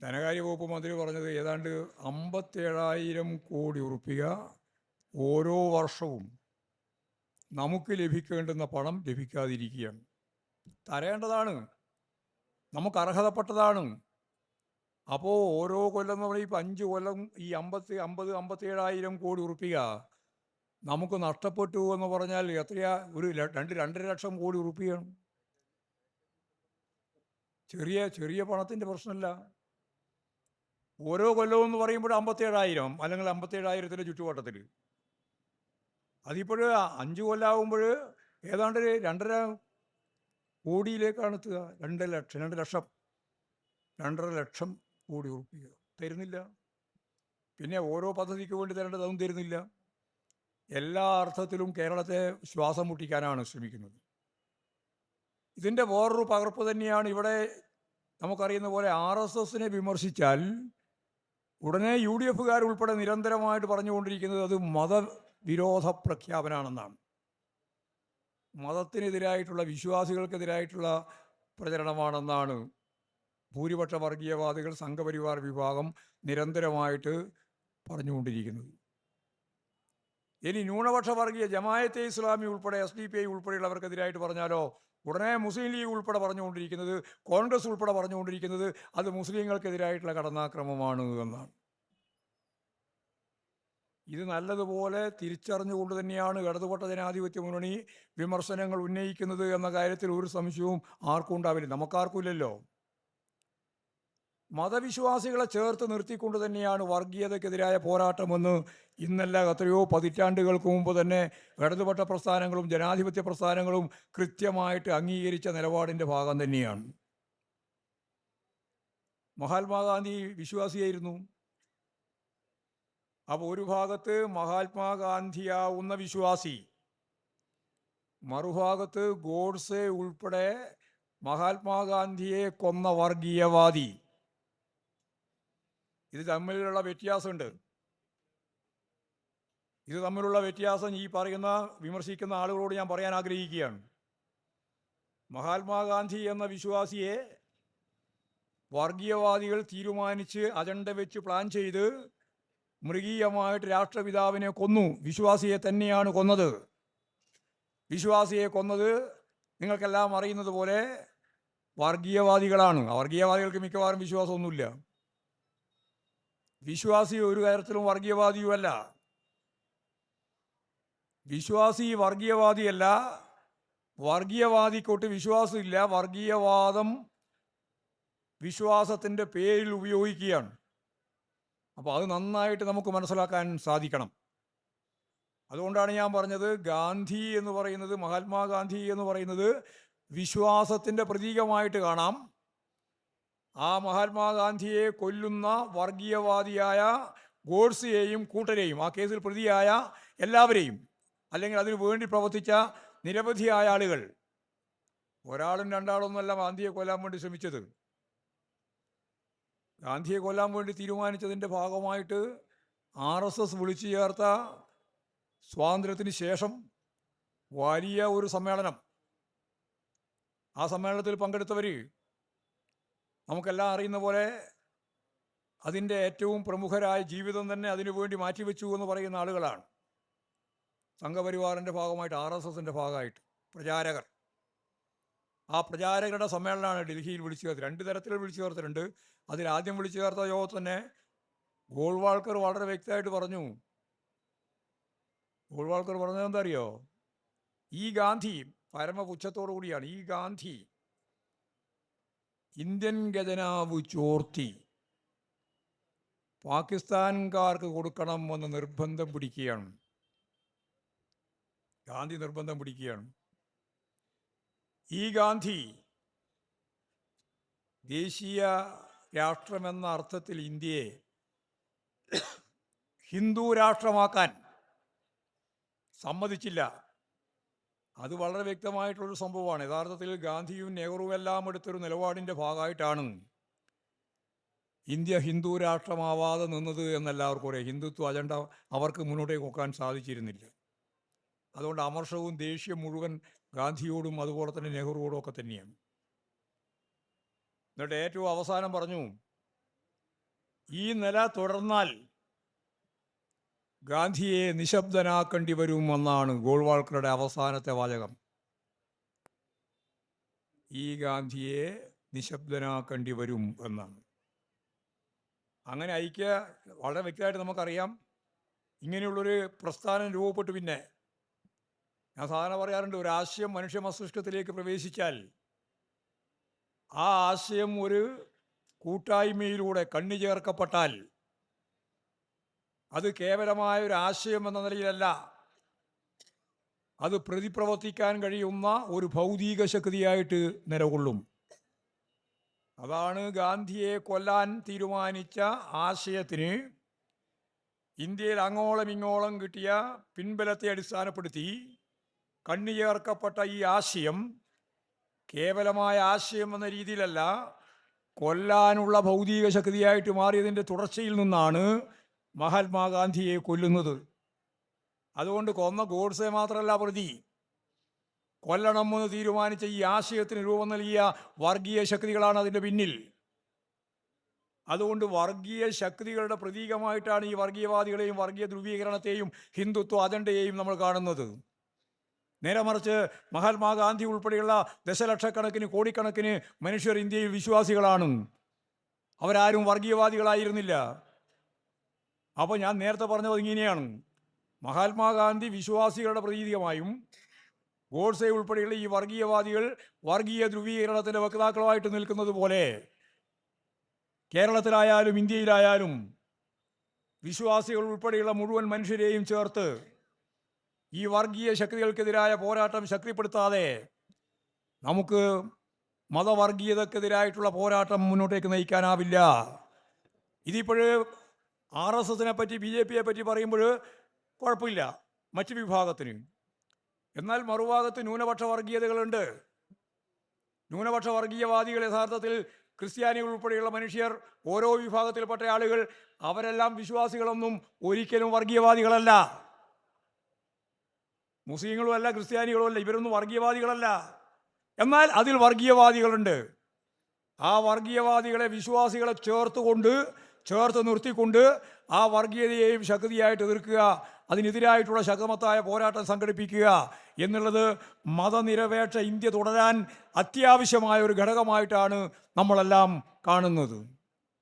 ധനകാര്യ വകുപ്പ് മന്ത്രി പറഞ്ഞത് ഏതാണ്ട് അമ്പത്തേഴായിരം കോടി ഉറുപ്പിക ഓരോ വർഷവും നമുക്ക് ലഭിക്കേണ്ടുന്ന പണം ലഭിക്കാതിരിക്കുകയാണ്. തരേണ്ടതാണ്. നമുക്ക് അർഹതപ്പെട്ടതാണ്. അപ്പോൾ ഓരോ കൊല്ലം നമ്മൾ ഇപ്പം അഞ്ച് കൊല്ലം ഈ അമ്പത്തി അമ്പത് അമ്പത്തേഴായിരം കോടി ഉറുപ്പിക നമുക്ക് നഷ്ടപ്പെട്ടു എന്ന് പറഞ്ഞാൽ എത്രയാ? ഒരു രണ്ട് രണ്ടര ലക്ഷം കോടി ഉറുപ്പികയാണ്. ചെറിയ ചെറിയ പണത്തിന്റെ പ്രശ്നമല്ല. ഓരോ കൊല്ലവും എന്ന് പറയുമ്പോൾ അമ്പത്തേഴായിരം അല്ലെങ്കിൽ അമ്പത്തേഴായിരത്തിന്റെ ചുറ്റുവട്ടത്തിൽ. അതിപ്പോൾ അഞ്ച് കൊല്ലാവുമ്പോൾ ഏതാണ്ട് രണ്ടര കോടിയിലേക്കാണ് എത്തുക. രണ്ട് ലക്ഷം രണ്ട് ലക്ഷം. രണ്ടര ലക്ഷം കോടി ഉറപ്പിക്കുക തരുന്നില്ല. പിന്നെ ഓരോ പദ്ധതിക്ക് വേണ്ടി തരേണ്ടത് അതും തരുന്നില്ല. എല്ലാ അർത്ഥത്തിലും കേരളത്തെ ശ്വാസം മുട്ടിക്കാനാണ് ശ്രമിക്കുന്നത്. ഇതിന്റെ വേറൊരു പകർപ്പ് തന്നെയാണ് ഇവിടെ നമുക്കറിയുന്ന പോലെ ആർ എസ് എസിനെ വിമർശിച്ചാൽ ഉടനെ യു ഡി എഫുകാർ ഉൾപ്പെടെ നിരന്തരമായിട്ട് പറഞ്ഞുകൊണ്ടിരിക്കുന്നത് അത് മതവിരോധ പ്രഖ്യാപനമാണെന്നാണ്. മതത്തിനെതിരായിട്ടുള്ള വിശ്വാസികൾക്കെതിരായിട്ടുള്ള പ്രചരണമാണെന്നാണ് ഭൂരിപക്ഷ വർഗീയവാദികൾ സംഘപരിവാർ വിഭാഗം നിരന്തരമായിട്ട് പറഞ്ഞുകൊണ്ടിരിക്കുന്നത്. ഇനി ന്യൂനപക്ഷ വർഗീയ ജമായത്തെ ഇസ്ലാമി ഉൾപ്പെടെ എസ് ഡി പി ഐ ഉൾപ്പെടെയുള്ളവർക്കെതിരായിട്ട് പറഞ്ഞാലോ? ഉടനെ മുസ്ലിം ലീഗ് ഉൾപ്പെടെ പറഞ്ഞുകൊണ്ടിരിക്കുന്നത് കോൺഗ്രസ് ഉൾപ്പെടെ പറഞ്ഞുകൊണ്ടിരിക്കുന്നത് അത് മുസ്ലിങ്ങൾക്കെതിരായിട്ടുള്ള കടന്നാക്രമമാണ് എന്നാണ്. ഇത് നല്ലതുപോലെ തിരിച്ചറിഞ്ഞുകൊണ്ട് തന്നെയാണ് ഇടതുപെട്ട ജനാധിപത്യ മുന്നണി വിമർശനങ്ങൾ ഉന്നയിക്കുന്നത് എന്ന കാര്യത്തിൽ ഒരു സംശയവും ആർക്കും ഉണ്ടാവില്ല. നമുക്കാർക്കും ഇല്ലല്ലോ. മതവിശ്വാസികളെ ചേർത്ത് നിർത്തിക്കൊണ്ട് തന്നെയാണ് വർഗീയതയ്ക്കെതിരായ പോരാട്ടമെന്ന് ഇന്നല്ല എത്രയോ പതിറ്റാണ്ടുകൾക്ക് മുമ്പ് തന്നെ ഇടതുപക്ഷ പ്രസ്ഥാനങ്ങളും ജനാധിപത്യ പ്രസ്ഥാനങ്ങളും കൃത്യമായിട്ട് അംഗീകരിച്ച നിലപാടിന്റെ ഭാഗം തന്നെയാണ്. മഹാത്മാഗാന്ധി വിശ്വാസിയായിരുന്നു. അപ്പോൾ ഒരു ഭാഗത്ത് മഹാത്മാഗാന്ധിയാവുന്ന വിശ്വാസി മറുഭാഗത്ത് ഗോഡ്സെ ഉൾപ്പെടെ മഹാത്മാഗാന്ധിയെ കൊന്ന വർഗീയവാദി ഇത് തമ്മിലുള്ള വ്യത്യാസമുണ്ട്. ഇത് തമ്മിലുള്ള വ്യത്യാസം ഈ പറയുന്ന വിമർശിക്കുന്ന ആളുകളോട് ഞാൻ പറയാൻ ആഗ്രഹിക്കുകയാണ്. മഹാത്മാഗാന്ധി എന്ന വിശ്വാസിയെ വർഗീയവാദികൾ തീരുമാനിച്ച് അജണ്ട വെച്ച് പ്ലാൻ ചെയ്ത് മൃഗീയമായിട്ട് രാഷ്ട്രപിതാവിനെ കൊന്നു. വിശ്വാസിയെ തന്നെയാണ് കൊന്നത്. വിശ്വാസിയെ കൊന്നത് നിങ്ങൾക്കെല്ലാം അറിയുന്നത് പോലെ വർഗീയവാദികളാണ്. വർഗീയവാദികൾക്ക് മിക്കവാറും വിശ്വാസമൊന്നുമില്ല. വിശ്വാസി ഒരു കാര്യത്തിലും വർഗീയവാദിയുമല്ല. വിശ്വാസി വർഗീയവാദിയല്ല. വർഗീയവാദിക്കൊട്ട് വിശ്വാസമില്ല. വർഗീയവാദം വിശ്വാസത്തിന്റെ പേരിൽ ഉപയോഗിക്കുകയാണ്. അപ്പോൾ അത് നന്നായിട്ട് നമുക്ക് മനസ്സിലാക്കാൻ സാധിക്കണം. അതുകൊണ്ടാണ് ഞാൻ പറഞ്ഞത് ഗാന്ധി എന്ന് പറയുന്നത് മഹാത്മാഗാന്ധി എന്ന് പറയുന്നത് വിശ്വാസത്തിന്റെ പ്രതീകമായിട്ട് കാണാം. ആ മഹാത്മാഗാന്ധിയെ കൊല്ലുന്ന വർഗീയവാദിയായ ഗോഡ്സിയെയും കൂട്ടരെയും ആ കേസിൽ പ്രതിയായ എല്ലാവരെയും അല്ലെങ്കിൽ അതിനു വേണ്ടി പ്രവർത്തിച്ച നിരവധിയായ ആളുകൾ ഒരാളും രണ്ടാളൊന്നുമല്ല ഗാന്ധിയെ കൊല്ലാൻ വേണ്ടി ശ്രമിച്ചത്. ഗാന്ധിയെ കൊല്ലാൻ വേണ്ടി തീരുമാനിച്ചതിന്റെ ഭാഗമായിട്ട് ആർ എസ് എസ് വിളിച്ചു ചേർത്ത സ്വാതന്ത്ര്യത്തിന് ശേഷം വലിയ ഒരു സമ്മേളനം. ആ സമ്മേളനത്തിൽ പങ്കെടുത്തവർ നമുക്കെല്ലാം അറിയുന്ന പോലെ അതിന്റെ ഏറ്റവും പ്രമുഖരായ ജീവിതം തന്നെ അതിനുവേണ്ടി മാറ്റിവെച്ചു എന്ന് പറയുന്ന ആളുകളാണ്. സംഘപരിവാറിന്റെ ഭാഗമായിട്ട് ആർ എസ് എസിന്റെ ഭാഗമായിട്ട് പ്രചാരകർ. ആ പ്രചാരകരുടെ സമ്മേളനമാണ് ഡൽഹിയിൽ വിളിച്ചു ചേർത്ത് രണ്ട് തരത്തിൽ വിളിച്ചു ചേർത്തിട്ടുണ്ട്. അതിൽ ആദ്യം വിളിച്ചു ചേർത്ത യോഗത്തിൽ തന്നെ ഗോൾവാൾക്കർ വളരെ വ്യക്തമായിട്ട് പറഞ്ഞു. ഗോൾവാൾക്കർ പറഞ്ഞത് എന്താ അറിയോ? ഈ ഗാന്ധി പരമപുച്ഛത്തോടു കൂടിയാണ്. ഈ ഗാന്ധി ഇന്ത്യൻ ഖജനാവ് ചോർത്തി. പാകിസ്ഥാൻകാർക്ക് കൊടുക്കണം എന്ന് നിർബന്ധം പിടിക്കുകയാണ്. ഗാന്ധി നിർബന്ധം പിടിക്കുകയാണ്. ഈ ഗാന്ധി ദേശീയ രാഷ്ട്രമെന്ന അർത്ഥത്തിൽ ഇന്ത്യയെ ഹിന്ദു രാഷ്ട്രമാക്കാൻ സമ്മതിച്ചില്ല. അത് വളരെ വ്യക്തമായിട്ടുള്ളൊരു സംഭവമാണ്. യഥാർത്ഥത്തിൽ ഗാന്ധിയും നെഹ്റുവും എല്ലാം എടുത്തൊരു നിലപാടിന്റെ ഭാഗമായിട്ടാണ് ഇന്ത്യ ഹിന്ദു രാഷ്ട്രമാവാതെ നിന്നത് എന്നെല്ലാവർക്കും അറിയാം. ഹിന്ദുത്വ അജണ്ട അവർക്ക് മുന്നോട്ടേക്ക് വെക്കാൻ സാധിച്ചിരുന്നില്ല. അതുകൊണ്ട് അമർഷവും ദേഷ്യം മുഴുവൻ ഗാന്ധിയോടും അതുപോലെ തന്നെ നെഹ്റുവോടും ഒക്കെ തന്നെയാണ്. എന്നിട്ട് ഏറ്റവും അവസാനം പറഞ്ഞു ഈ നില തുടർന്നാൽ ഗാന്ധിയെ നിശബ്ദനാക്കേണ്ടി വരും എന്നാണ് ഗോൾവാൾക്കറുടെ അവസാനത്തെ വാചകം. ഈ ഗാന്ധിയെ നിശബ്ദനാക്കേണ്ടി വരും എന്നാണ്. അങ്ങനെ ഐക്യ വളരെ വ്യക്തമായിട്ട് നമുക്കറിയാം. ഇങ്ങനെയുള്ളൊരു പ്രസ്ഥാനം രൂപപ്പെട്ടു പിന്നെ. ഞാൻ സാധാരണ പറയാറുണ്ട് ഒരു ആശയം മനുഷ്യ മസ്തിഷ്കത്തിലേക്ക് പ്രവേശിച്ചാൽ ആ ആശയം ഒരു കൂട്ടായ്മയിലൂടെ കണ്ണു ചേർക്കപ്പെട്ടാൽ അത് കേവലമായ ഒരു ആശയം എന്ന നിലയിലല്ല. അത് പ്രതിപ്രവർത്തിക്കാൻ കഴിയുന്ന ഒരു ഭൗതിക ശക്തിയായിട്ട് നിലകൊള്ളും. അതാണ് ഗാന്ധിയെ കൊല്ലാൻ തീരുമാനിച്ച ആശയത്തിന് ഇന്ത്യയിൽ അങ്ങോളം ഇങ്ങോളം കിട്ടിയ പിൻബലത്തെ അടിസ്ഥാനപ്പെടുത്തി കണ്ണുചേർക്കപ്പെട്ട ഈ ആശയം കേവലമായ ആശയം എന്ന രീതിയിലല്ല കൊല്ലാനുള്ള ഭൗതിക ശക്തിയായിട്ട് മാറിയതിന്റെ തുടർച്ചയിൽ നിന്നാണ് മഹാത്മാഗാന്ധിയെ കൊല്ലുന്നത്. അതുകൊണ്ട് കൊന്ന ഗോഡ്സെ മാത്രമല്ല പ്രതി. കൊല്ലണമെന്ന് തീരുമാനിച്ച ഈ ആശയത്തിന് രൂപം നൽകിയ വർഗീയ ശക്തികളാണ് അതിന്റെ പിന്നിൽ. അതുകൊണ്ട് വർഗീയ ശക്തികളുടെ പ്രതീകമായിട്ടാണ് ഈ വർഗീയവാദികളെയും വർഗീയ ധ്രുവീകരണത്തെയും ഹിന്ദുത്വ അജണ്ടയെയും നമ്മൾ കാണുന്നത്. നേരെ മറിച്ച് മഹാത്മാഗാന്ധി ഉൾപ്പെടെയുള്ള ദശലക്ഷക്കണക്കിന് കോടിക്കണക്കിന് മനുഷ്യർ ഇന്ത്യയിൽ വിശ്വാസികളാണ്. അവരാരും വർഗീയവാദികളായിരുന്നില്ല. അപ്പോൾ ഞാൻ നേരത്തെ പറഞ്ഞത് ഇങ്ങനെയാണ്. മഹാത്മാഗാന്ധി വിശ്വാസികളുടെ പ്രതീകമായും ഗോഡ്സെ ഉൾപ്പെടെയുള്ള ഈ വർഗീയവാദികൾ വർഗീയ ധ്രുവീകരണത്തിന്റെ വക്താക്കളുമായിട്ട് നിൽക്കുന്നത് പോലെ കേരളത്തിലായാലും ഇന്ത്യയിലായാലും വിശ്വാസികൾ ഉൾപ്പെടെയുള്ള മുഴുവൻ മനുഷ്യരെയും ചേർത്ത് ഈ വർഗീയ ശക്തികൾക്കെതിരായ പോരാട്ടം ശക്തിപ്പെടുത്താതെ നമുക്ക് മതവർഗീയതക്കെതിരായിട്ടുള്ള പോരാട്ടം മുന്നോട്ടേക്ക് നയിക്കാനാവില്ല. ഇതിപ്പോൾ ആർ എസ് എസിനെ പറ്റി ബി ജെ പിയെ പറ്റി പറയുമ്പോൾ കുഴപ്പമില്ല മറ്റ് വിഭാഗത്തിന്. എന്നാൽ മറുഭാഗത്ത് ന്യൂനപക്ഷ വർഗീയതകളുണ്ട്. ന്യൂനപക്ഷ വർഗീയവാദികൾ യഥാർത്ഥത്തിൽ ക്രിസ്ത്യാനികൾ ഉൾപ്പെടെയുള്ള മനുഷ്യർ ഓരോ വിഭാഗത്തിൽപ്പെട്ട ആളുകൾ അവരെല്ലാം വിശ്വാസികളൊന്നും ഒരിക്കലും വർഗീയവാദികളല്ല. മുസ്ലിങ്ങളും അല്ല ക്രിസ്ത്യാനികളും അല്ല ഇവരൊന്നും വർഗീയവാദികളല്ല. എന്നാൽ അതിൽ വർഗീയവാദികളുണ്ട്. ആ വർഗീയവാദികളെ വിശ്വാസികളെ ചേർത്തുകൊണ്ട് ചേർത്ത് നിർത്തിക്കൊണ്ട് ആ വർഗീയതയെയും ശക്തിയായിട്ട് എതിർക്കുക അതിനെതിരായിട്ടുള്ള ശക്തമത്തായ പോരാട്ടം സംഘടിപ്പിക്കുക എന്നുള്ളത് മതനിരപേക്ഷ ഇന്ത്യ തുടരാൻ അത്യാവശ്യമായ ഒരു ഘടകമായിട്ടാണ് നമ്മളെല്ലാം കാണുന്നത്.